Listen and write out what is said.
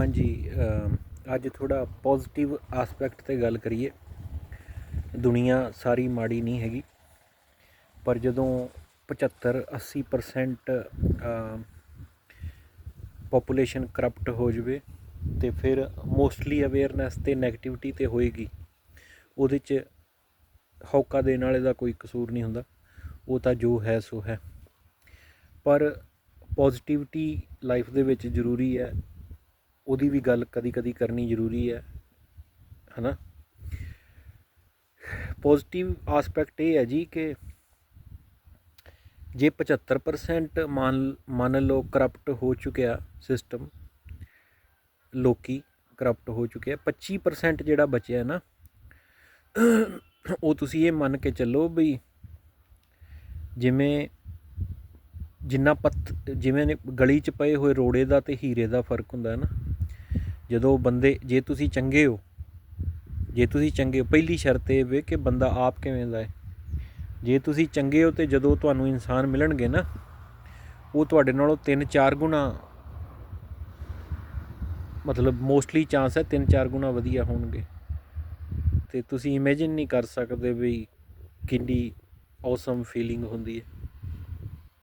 ਹਾਂਜੀ ਅੱਜ ਥੋੜਾ ਪੋਜ਼ਿਟਿਵ ਐਸਪੈਕਟ ਤੇ ਗੱਲ ਕਰੀਏ। ਦੁਨੀਆ ਸਾਰੀ ਮਾੜੀ ਨਹੀਂ ਹੈਗੀ, ਪਰ ਜਦੋਂ 75 80% ਪੋਪੂਲੇਸ਼ਨ ਕਰਪਟ ਹੋ ਜਵੇ ਤੇ ਫਿਰ ਮੋਸਟਲੀ ਅਵੇਅਰਨੈਸ ਤੇ 네ਗੇਟਿਵਿਟੀ ਤੇ ਹੋਏਗੀ, ਉਹਦੇ ਚ ਹੌਕਾ ਦੇਣ ਵਾਲੇ ਦਾ ਕੋਈ ਕਸੂਰ ਨਹੀਂ ਹੁੰਦਾ, ਉਹ ਤਾਂ ਜੋ ਹੈ ਸੋ ਹੈ। ਪਰ ਪੋਜ਼ਿਟਿਵਿਟੀ ਲਾਈਫ ਦੇ ਵਿੱਚ ਜ਼ਰੂਰੀ ਹੈ ਉਹਦੀ ਵੀ ਗੱਲ ਕਦੀ ਕਦੀ ਕਰਨੀ ਜ਼ਰੂਰੀ ਹੈ, ਹਨਾ? ਪੋਜ਼ਿਟਿਵ ਐਸਪੈਕਟ ਇਹ ਹੈ ਜੀ ਕਿ ਜੇ 75% ਮੰਨ ਮੰਨ ਲਓ ਕਰਪਟ ਹੋ ਚੁੱਕਿਆ ਸਿਸਟਮ ਲੋਕੀ ਕਰਪਟ ਹੋ ਚੁੱਕਿਆ 25% ਜਿਹੜਾ ਬਚਿਆ ਨਾ, ਉਹ ਤੁਸੀਂ ਇਹ ਮੰਨ ਕੇ ਚੱਲੋ ਵੀ ਜਿਵੇਂ, ਜਿੰਨਾ ਪੱਥ, ਜਿਵੇਂ ਗਲੀ 'ਚ ਪਏ ਹੋਏ ਰੋੜੇ ਦਾ ਤੇ ਹੀਰੇ ਦਾ ਫ਼ਰਕ ਹੁੰਦਾ ਹੈ ਨਾ ਜਦੋਂ ਬੰਦੇ, ਜੇ ਤੁਸੀਂ ਚੰਗੇ ਹੋ, ਜੇ ਤੁਸੀਂ ਚੰਗੇ ਹੋ, ਪਹਿਲੀ ਸ਼ਰਤ ਇਹ ਵੇ ਕਿ ਬੰਦਾ ਆਪ ਕਿਵੇਂ ਦਾ ਹੈ। ਜੇ ਤੁਸੀਂ ਚੰਗੇ ਹੋ ਤੇ ਜਦੋਂ ਤੁਹਾਨੂੰ ਇਨਸਾਨ ਮਿਲਣਗੇ ਨਾ, ਉਹ ਤੁਹਾਡੇ ਨਾਲੋਂ 3-4 ਗੁਣਾ, ਮਤਲਬ ਮੋਸਟਲੀ ਚਾਂਸ ਹੈ 3-4 ਗੁਣਾ ਵਧੀਆ ਹੋਣਗੇ। ਤੇ ਤੁਸੀਂ ਇਮੇਜਿਨ ਨਹੀਂ ਕਰ ਸਕਦੇ ਵੀ ਕਿੰਨੀ ਔਸਮ ਫੀਲਿੰਗ ਹੁੰਦੀ ਹੈ।